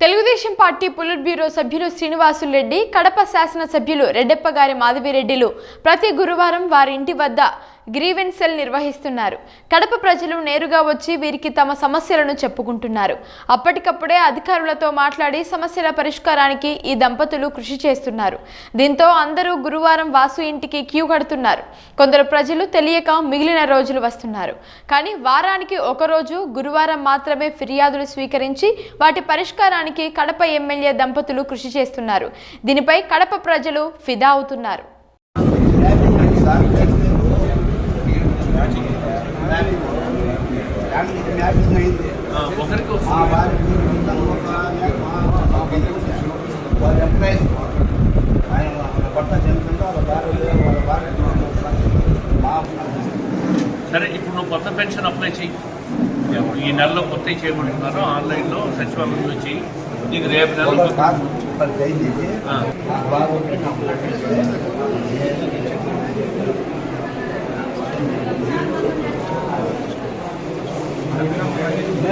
Telugu Desam party polit bureau సభ్యులు శ్రీనివాసులు రెడ్డి కడప శాసనసభ్యులు రెడ్డప్ప గారి మాధవిరెడ్డిలు ప్రతి గురువారం వారి ఇంటి వద్ద గ్రీవెన్స్ సెల్ నిర్వహిస్తున్నారు. కడప ప్రజలు నేరుగా వచ్చి వీరికి తమ సమస్యలను చెప్పుకుంటున్నారు. అప్పటికప్పుడే అధికారులతో మాట్లాడి సమస్యల పరిష్కారానికి ఈ దంపతులు కృషి చేస్తున్నారు. దీంతో అందరూ గురువారం వాసు ఇంటికి క్యూ కడుతున్నారు. కొందరు ప్రజలు తెలియక మిగిలిన రోజులు వస్తున్నారు. కానీ వారానికి ఒకరోజు గురువారం మాత్రమే ఫిర్యాదులు స్వీకరించి వాటి పరిష్కారానికి కడప ఎమ్మెల్యే దంపతులు కృషి చేస్తున్నారు. దీనిపై కడప ప్రజలు ఫిదా అవుతున్నారు. వాళ్ళ ఎంప్లాయీస్ ఆయన వాళ్ళ భర్త చనిపోయింటే వాళ్ళ భార్య వాళ్ళ భార్య మా సరే ఇప్పుడు నువ్వు కొత్త పెన్షన్ అప్లై చేయి ఈ నెలలో కొత్త చేయమంటున్నారు ఆన్లైన్లో సచివాలయంలో వచ్చి నీకు రేపు నెల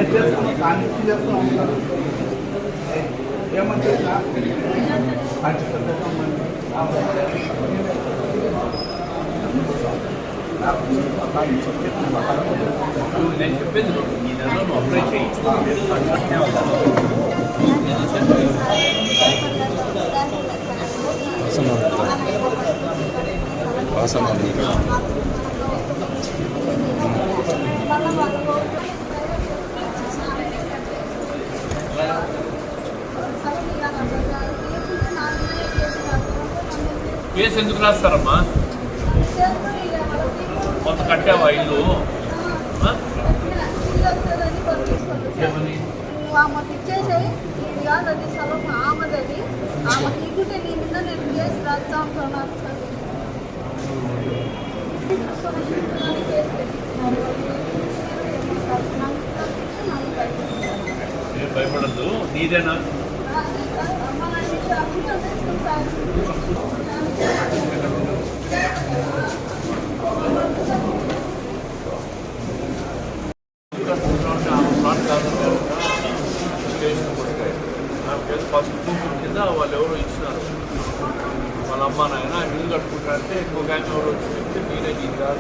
వాళ్ళ కాదు వాళ్ళు దయచేసి ఆ. మా బాబు కంప్లీట్ చేస్తే నేను చేస్తాను కానీ చేస్తూ ఉంటాను ఏమంటే నువ్వు నేను చెప్పేది నువ్వు ఈ నెలలో నువ్వు అప్లై చేయి వాసన కేసు ఎందుకు రాస్తారమ్మా? కొంత కట్టావా ఇల్లు? ఆ? ఏమని? ఆమెకి ఇచ్చేసేయి ఇది కాదు అది స్థలం నీ మీద నేను కేసు రాస్తా ఉంటాను ఏం భయపడద్దు. నీదేనా? ఫస్ట్ కింద వాళ్ళు ఎవరో ఇచ్చినారు వాళ్ళ అమ్మ నాయన ఇల్లు కట్టుకుంటారంటే ఇంకొక ఆయన ఎవరో వచ్చి చెప్తే మీరే ఇది కాదు